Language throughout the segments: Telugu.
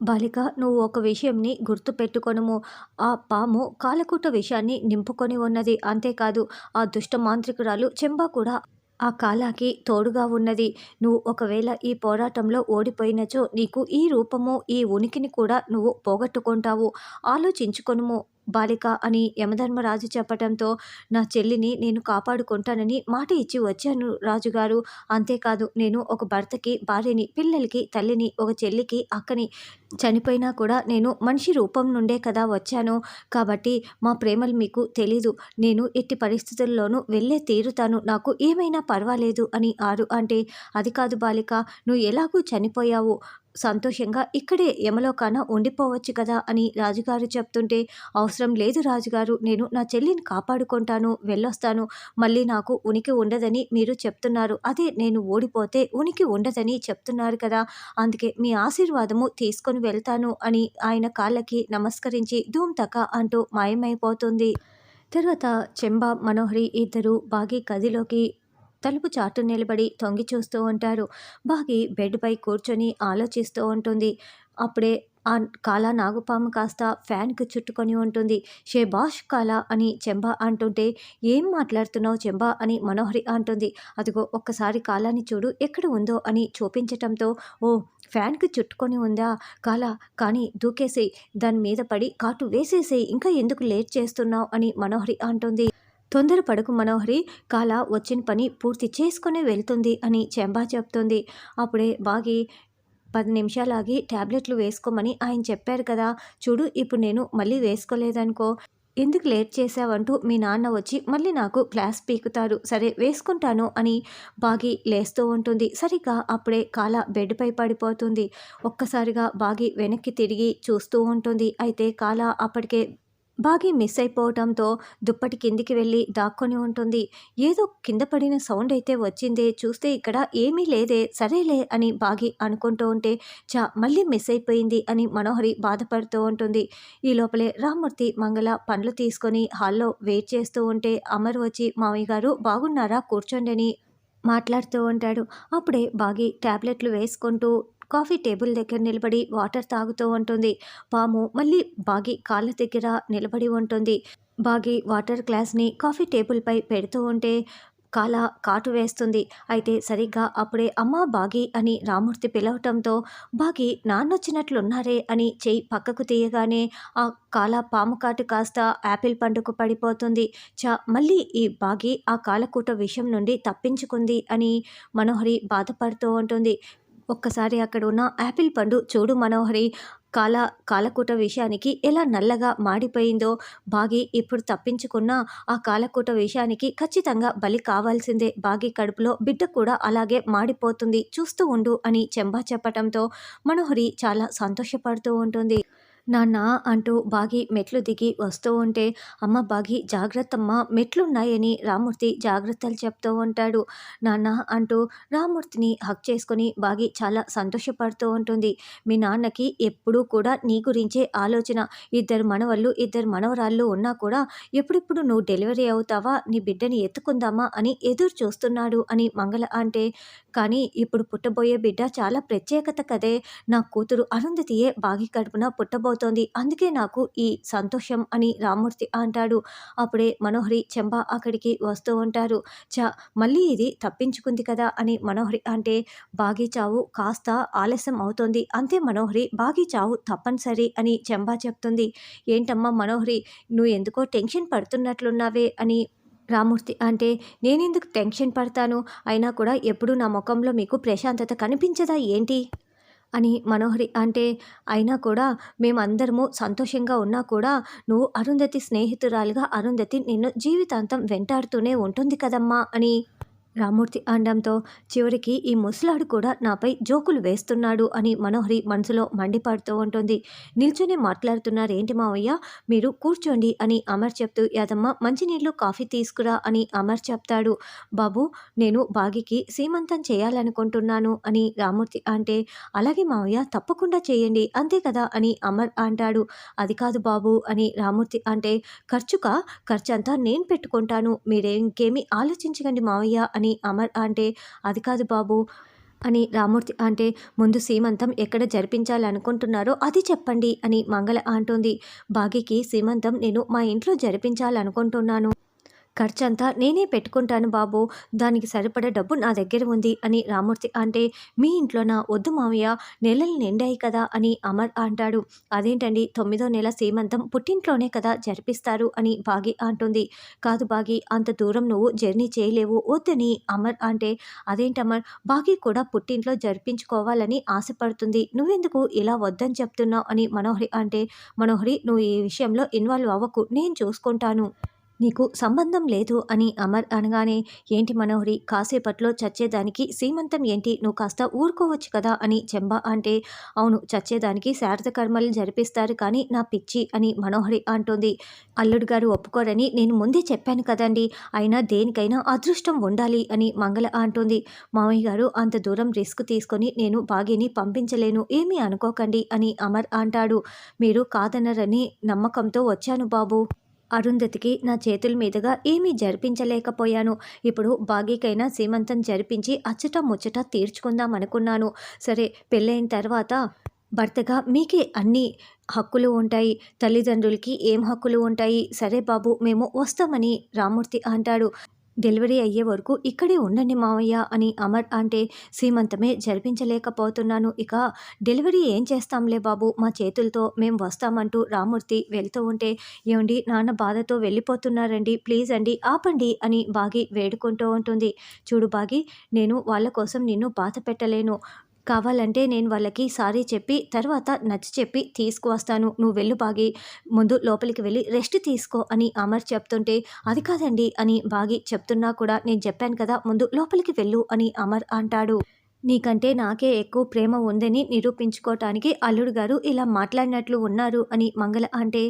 బాలిక నువ్వు ఒక విషయంని గుర్తుపెట్టుకొనుము. ఆ పాము కాలకూట విషయాన్ని నింపుకొని ఉన్నది. అంతేకాదు ఆ దుష్ట మాంత్రికురాలు చెంబా కూడా ఆ కాలాకి తోడుగా ఉన్నది. నువ్వు ఒకవేళ ఈ పోరాటంలో ఓడిపోయినచో నీకు ఈ రూపము ఈ ఉనికిని కూడా నువ్వు పోగొట్టుకుంటావు. ఆలోచించుకొనుము. బాలిక అని యమధర్మరాజు చెప్పటంతో నా చెల్లిని నేను కాపాడుకుంటానని మాట ఇచ్చి వచ్చాను రాజుగారు. అంతేకాదు నేను ఒక భర్తకి భార్యని పిల్లలకి తల్లిని ఒక చెల్లికి అక్కని చనిపోయినా కూడా నేను మనిషి రూపం నుండే కదా వచ్చాను. కాబట్టి మా ప్రేమలు మీకు తెలీదు. నేను ఎట్టి పరిస్థితుల్లోనూ వెళ్ళే తీరుతాను. నాకు ఏమైనా పర్వాలేదు అని ఆరు అంటే అది కాదు బాలిక నువ్వు ఎలాగూ చనిపోయావు. సంతోషంగా ఇక్కడే యమలోకాన ఉండిపోవచ్చు కదా అని రాజుగారు చెప్తుంటే అవసరం లేదు రాజుగారు నేను నా చెల్లిని కాపాడుకుంటాను వెళ్ళొస్తాను. మళ్ళీ నాకు ఉనికి ఉండదని మీరు చెప్తున్నారు. అదే నేను ఓడిపోతే ఉనికి ఉండదని చెప్తున్నారు కదా. అందుకే మీ ఆశీర్వాదము తీసుకొని వెళ్తాను అని ఆయన కాళ్ళకి నమస్కరించి ధూమ్ తక అంటూ మాయమైపోతుంది. తర్వాత చెంబా మనోహరి ఇద్దరు బాగి గదిలోకి తలుపు చాటు నిలబడి తొంగి చూస్తూ ఉంటారు. బాగి బెడ్పై కూర్చొని ఆలోచిస్తూ ఉంటుంది. అప్పుడే ఆ కాలా నాగుపాము కాస్త ఫ్యాన్కి చుట్టుకొని ఉంటుంది. షేబాష్ కాలా అని చెంబా అంటుంటే ఏం మాట్లాడుతున్నావు చెంబా అని మనోహరి అంటుంది. అదిగో ఒక్కసారి కాలాని చూడు ఎక్కడ ఉందో అని చూపించటంతో ఓ ఫ్యాన్కి చుట్టుకొని ఉందా? కాలా కానీ దూకేసేయి దాని మీద పడి కాటు వేసేసేయి ఇంకా ఎందుకు లేట్ చేస్తున్నావు అని మనోహరి అంటుంది. తొందరపడకు మనోహరి. కాల వచ్చిన పని పూర్తి చేసుకుని వెళ్తుంది అని చెంబా చెప్తుంది. అప్పుడే బాగి పది నిమిషాలాగి ట్యాబ్లెట్లు వేసుకోమని ఆయన చెప్పారు కదా. చూడు ఇప్పుడు నేను మళ్ళీ వేసుకోలేదనుకో. ఎందుకు లేట్ చేసావంటూ మీ నాన్న వచ్చి మళ్ళీ నాకు క్లాస్ పీకుతారు. సరే వేసుకుంటాను అని బాగి లేస్తూ ఉంటుంది. సరిగ్గా అప్పుడే కాల బెడ్పై పడిపోతుంది. ఒక్కసారిగా బాగి వెనక్కి తిరిగి చూస్తూ ఉంటుంది. అయితే కాల అప్పటికే బాగి మిస్ అయిపోవడంతో దుప్పటి కిందికి వెళ్ళి దాక్కొని ఉంటుంది. ఏదో కింద పడిన సౌండ్ అయితే వచ్చిందే చూస్తే ఇక్కడ ఏమీ లేదే సరేలే అని బాగి అనుకుంటూ ఉంటే చా మళ్ళీ మిస్ అయిపోయింది అని మనోహరి బాధపడుతూ ఉంటుంది. ఈ లోపలే రామ్మూర్తి మంగళ పండ్లు తీసుకొని హాల్లో వెయిట్ చేస్తూ ఉంటే అమర్ వచ్చి మామయ్య గారు బాగున్నారా? కూర్చోండి అని మాట్లాడుతూ ఉంటాడు. అప్పుడే బాగి ట్యాబ్లెట్లు వేసుకుంటూ కాఫీ టేబుల్ దగ్గర నిలబడి వాటర్ తాగుతూ ఉంటుంది. పాము మళ్ళీ బాగి కాళ్ళ దగ్గర నిలబడి ఉంటుంది. బాగి వాటర్ గ్లాస్ని కాఫీ టేబుల్పై పెడుతూ ఉంటే కాల కాటు వేస్తుంది. అయితే సరిగ్గా అప్పుడే అమ్మ బాగి అని రామూర్తి పిలవటంతో బాగి నాన్నొచ్చినట్లున్నారే అని చెయ్యి పక్కకు తీయగానే ఆ కాల పాము కాటు కాస్త యాపిల్ పండుకు పడిపోతుంది. చ మళ్ళీ ఈ బాగి ఆ కాలకూట విషయం నుండి తప్పించుకుంది అని మనోహరి బాధపడుతూ ఉంటుంది. ఒక్కసారి అక్కడ ఉన్న యాపిల్ పండు చూడు మనోహరి కాల కాలకూట విషయానికి ఎలా నల్లగా మాడిపోయిందో. బాగి ఇప్పుడు తప్పించుకున్న ఆ కాలకూట విషయానికి ఖచ్చితంగా బలి కావాల్సిందే. బాగి కడుపులో బిడ్డ కూడా అలాగే మాడిపోతుంది. చూస్తూ ఉండు అని చెంబా చెప్పటంతో మనోహరి చాలా సంతోషపడుతూ ఉంటుంది. నాన్న అంటూ బాగి మెట్లు దిగి వస్తూ ఉంటే అమ్మ బాగి జాగ్రత్తమ్మ మెట్లున్నాయని రామూర్తి జాగ్రత్తలు చెప్తూ ఉంటాడు. నాన్న అంటూ రామూర్తిని హక్ చేసుకొని బాగి చాలా సంతోషపడుతూ ఉంటుంది. మీ నాన్నకి ఎప్పుడూ కూడా నీ గురించే ఆలోచన. ఇద్దరు మనవళ్ళు ఇద్దరు మనవరాళ్ళు ఉన్నా కూడా ఎప్పుడెప్పుడు నువ్వు డెలివరీ అవుతావా నీ బిడ్డని ఎత్తుకుందామా అని ఎదురు చూస్తున్నాడు అని మంగళ అంటే కానీ ఇప్పుడు పుట్టబోయే బిడ్డ చాలా ప్రత్యేకత కదే. నా కూతురు అరుంధతియే బాగి కడుపున పుట్టబో అవుతోంది అందుకే నాకు ఈ సంతోషం అని రామూర్తి అంటాడు. అప్పుడే మనోహరి చెంబ అక్కడికి వస్తూ ఉంటారు. చ మళ్ళీ ఇది తప్పించుకుంది కదా అని మనోహరి అంటే బాగీచావు కాస్త ఆలస్యం అవుతోంది. అంతే మనోహరి బాగి చావు తప్పనిసరి అని చెంబా చెప్తుంది. ఏంటమ్మా మనోహరి నువ్వు ఎందుకో టెన్షన్ పడుతున్నట్లున్నావే అని రామూర్తి అంటే నేనెందుకు టెన్షన్ పడతాను? అయినా కూడా ఎప్పుడు నా ముఖంలో మీకు ప్రశాంతత కనిపించదా ఏంటి? అని మనోహరి అంటే అయినా కూడా మేమందరము సంతోషంగా ఉన్నా కూడా నువ్వు అరుంధతి స్నేహితురాలుగా అరుంధతి నిన్ను జీవితాంతం వెంటాడుతూనే ఉంటుంది కదమ్మా అని రామూర్తి అనడంతో చివరికి ఈ ముసలాడు కూడా నాపై జోకులు వేస్తున్నాడు అని మనోహరి మనసులో మండిపడుతూ ఉంటుంది. నిల్చొని మాట్లాడుతున్నారేంటి మావయ్య? మీరు కూర్చోండి అని అమర్ చెప్తూ యాదమ్మ మంచినీళ్ళు కాఫీ తీసుకురా అని అమర్ చెప్తాడు. బాబు నేను బాగికి సీమంతం చేయాలనుకుంటున్నాను అని రామూర్తి అంటే అలాగే మావయ్య తప్పకుండా చేయండి అంతే కదా అని అమర్ అంటాడు. అది కాదు బాబు అని రామూర్తి అంటే ఖర్చుకా? ఖర్చంతా నేను పెట్టుకుంటాను మీరే ఇంకేమీ ఆలోచించకండి మావయ్య అని అని అమర్ అంటే అది కాదు బాబు అని రామూర్తి అంటే ముందు సీమంతం ఎక్కడ జరిపించాలనుకుంటున్నారో అది చెప్పండి అని మంగళ అంటుంది. బాగికి సీమంతం నేను మా ఇంట్లో జరిపించాలనుకుంటున్నాను. ఖర్చంతా నేనే పెట్టుకుంటాను బాబు. దానికి సరిపడే డబ్బు నా దగ్గర ఉంది అని రామూర్తి అంటే మీ ఇంట్లోనా వద్దు మావయ్య నెలలు నిండాయి కదా అని అమర్ అంటాడు. అదేంటండి తొమ్మిదో నెల సీమంతం పుట్టింట్లోనే కదా జరిపిస్తారు అని బాగి అంటుంది. కాదు బాగి అంత దూరం నువ్వు జర్నీ చేయలేవు వద్దని అమర్ అంటే అదేంటమర్ బాగి కూడా పుట్టింట్లో జరిపించుకోవాలని ఆశపడుతుంది. నువ్వెందుకు ఇలా వద్దని చెప్తున్నావు అని మనోహరి అంటే మనోహరి నువ్వు ఈ విషయంలో ఇన్వాల్వ్ అవ్వకు నేను చూసుకుంటాను. నీకు సంబంధం లేదు అని అమర్ అనగానే ఏంటి మనోహరి కాసేపట్లో చచ్చేదానికి సీమంతం ఏంటి? నువ్వు కాస్త ఊరుకోవచ్చు కదా? అని చెంబ అంటే అవును చచ్చేదానికి శారద కర్మలు జరిపిస్తారు కానీ నా పిచ్చి అని మనోహరి అంటుంది. అల్లుడు గారు ఒప్పుకోరని నేను ముందే చెప్పాను కదండి అయినా దేనికైనా అదృష్టం ఉండాలి అని మంగళ అంటుంది. మామయ్య గారు అంత దూరం రిస్క్ తీసుకొని నేను బాగిని పంపించలేను ఏమీ అనుకోకండి అని అమర్ అంటాడు. మీరు కాదనరని నమ్మకంతో వచ్చాను బాబు. అరుంధతికి నా చేతుల మీదుగా ఏమీ జరిపించలేకపోయాను. ఇప్పుడు బాగీకైనా సీమంతం జరిపించి అచ్చట ముచ్చట తీర్చుకుందాం అనుకున్నాను సరే పెళ్ళైన తర్వాత భర్తగా మీకే అన్ని హక్కులు ఉంటాయి. తల్లిదండ్రులకి ఏం హక్కులు ఉంటాయి? సరే బాబు మేము వస్తామని రామూర్తి అంటాడు. డెలివరీ అయ్యే వరకు ఇక్కడే ఉండండి మావయ్య అని అమర్ అంటే సీమంతమే జరిపించలేకపోతున్నాను. ఇక డెలివరీ ఏం చేస్తాంలే బాబు? మా చేతులతో మేము వస్తామంటూ రామూర్తి వెళ్తూ ఉంటే ఏమండి నాన్న బాధతో వెళ్ళిపోతున్నారండి. ప్లీజ్ అండి ఆపండి అని బాగి వేడుకుంటూ ఉంటుంది. చూడు బాగి నేను వాళ్ళ కోసం నిన్ను బాధ పెట్టలేను. కావాలంటే నేను వాళ్ళకి సారీ చెప్పి తర్వాత నచ్చ చెప్పి తీసుకువస్తాను. నువ్వు వెళ్ళు బాగి ముందు లోపలికి వెళ్ళి రెస్ట్ తీసుకో అని అమర్ చెప్తుంటే అది కాదండి అని బాగి చెప్తున్నా కూడా నేను చెప్పాను కదా ముందు లోపలికి వెళ్ళు అని అమర్ అంటాడు. నీకంటే నాకే ఎక్కువ ప్రేమ ఉందని నిరూపించుకోవటానికి అల్లుడు గారు ఇలా మాట్లాడినట్లు ఉన్నారు అని మంగళ అంటే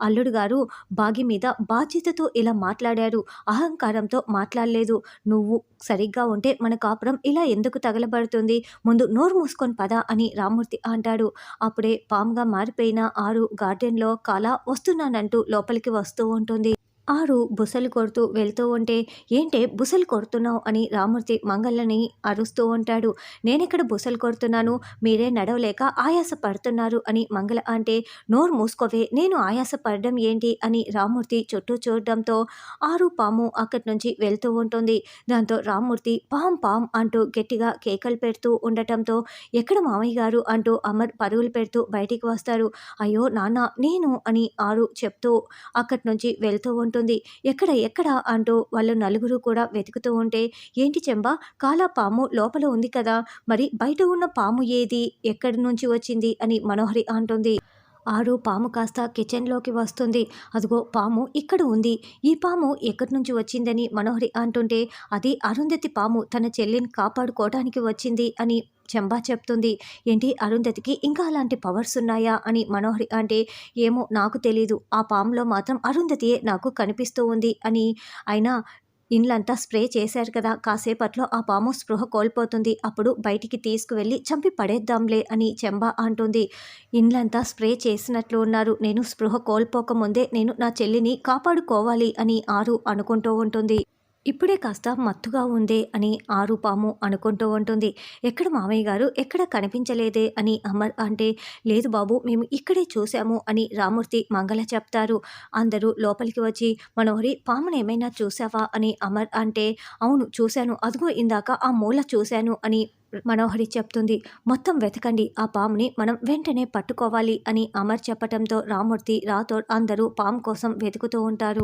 అల్లుడు గారు బాగి మీద బాధ్యతతో ఇలా మాట్లాడారు. అహంకారంతో మాట్లాడలేదు. నువ్వు సరిగ్గా ఉంటే మన కాపురం ఇలా ఎందుకు తగలబడుతుంది? ముందు నోరు మూసుకొని పద అని రామూర్తి అంటాడు. అప్పుడే పాముగా మారిపోయిన ఆరు గార్డెన్లో కాలా వస్తున్నానంటూ లోపలికి వస్తూ ఉంటుంది. ఆరు బుసలు కొడుతూ వెళ్తూ ఉంటే ఏంటే బుసలు కొడుతున్నావు? అని రామూర్తి మంగళ్ళని అరుస్తూ ఉంటాడు. నేనెక్కడ బుసలు కొడుతున్నాను? మీరే నడవలేక ఆయాస పడుతున్నారు అని మంగళ అంటే నోరు మూసుకోవే నేను ఆయాస పడడం ఏంటి? అని రామూర్తి చుట్టూ చూడడంతో ఆరు పాము అక్కడి నుంచి వెళ్తూ ఉంటుంది. దాంతో రామూర్తి పాం పాం అంటూ గట్టిగా కేకలు పెడుతూ ఉండటంతో ఎక్కడ మామయ్య గారు? అంటూ అమర్ పరుగులు పెడుతూ బయటికి వస్తారు అయ్యో నాన్న నేను అని ఆరు చెప్తూ అక్కడి నుంచి వెళ్తూ ఉంటుంది ఉంటుంది ఎక్కడ ఎక్కడ అంటూ వాళ్ళు నలుగురు కూడా వెతుకుతూ ఉంటే ఏంటి చెంబ కాలా పాము లోపల ఉంది కదా మరి బయట ఉన్న పాము ఏది? ఎక్కడి నుంచి వచ్చింది? అని మనోహరి అంటుంది. ఆరు పాము కాస్త కిచెన్లోకి వస్తుంది. అదిగో పాము ఇక్కడ ఉంది. ఈ పాము ఎక్కడి నుంచి వచ్చిందని మనోహరి అంటుంటే అది అరుంధతి పాము తన చెల్లిని కాపాడుకోవడానికి వచ్చింది అని చెంబా చెప్తుంది. ఏంటి అరుంధతికి ఇంకా అలాంటి పవర్స్ ఉన్నాయా అని మనోహరి అంటే ఏమో నాకు తెలీదు. ఆ పాములో మాత్రం అరుంధతియే నాకు కనిపిస్తూ ఉంది అని. అయినా ఇండ్లంతా స్ప్రే చేశారు కదా కాసేపట్లో ఆ పాము స్పృహ కోల్పోతుంది. అప్పుడు బయటికి తీసుకువెళ్ళి చంపి పడేద్దాంలే అని చెంబ అంటుంది. ఇండ్లంతా స్ప్రే చేసినట్లు ఉన్నారు. నేను స్పృహ కోల్పోకముందే నేను నా చెల్లిని కాపాడుకోవాలి అని ఆరు అనుకుంటూ ఉంటుంది. ఇప్పుడే కాస్త మత్తుగా ఉందే అని ఆరు పాము అనుకుంటూ ఉంటుంది. ఎక్కడ మామయ్య గారు? ఎక్కడ కనిపించలేదే అని అమర్ అంటే లేదు బాబు మేము ఇక్కడే చూసాము అని రామూర్తి మంగళ చెప్తారు. అందరూ లోపలికి వచ్చి మనోహరి పామును ఏమైనా చూసావా అని అమర్ అంటే అవును చూశాను. అదిగో ఇందాక ఆ మూల చూశాను అని మనోహరి చెప్తుంది. మొత్తం వెతకండి. ఆ పాముని మనం వెంటనే పట్టుకోవాలి అని అమర్ చెప్పటంతో రామూర్తి రాథోడ్ అందరూ పాము కోసం వెతుకుతూ ఉంటారు.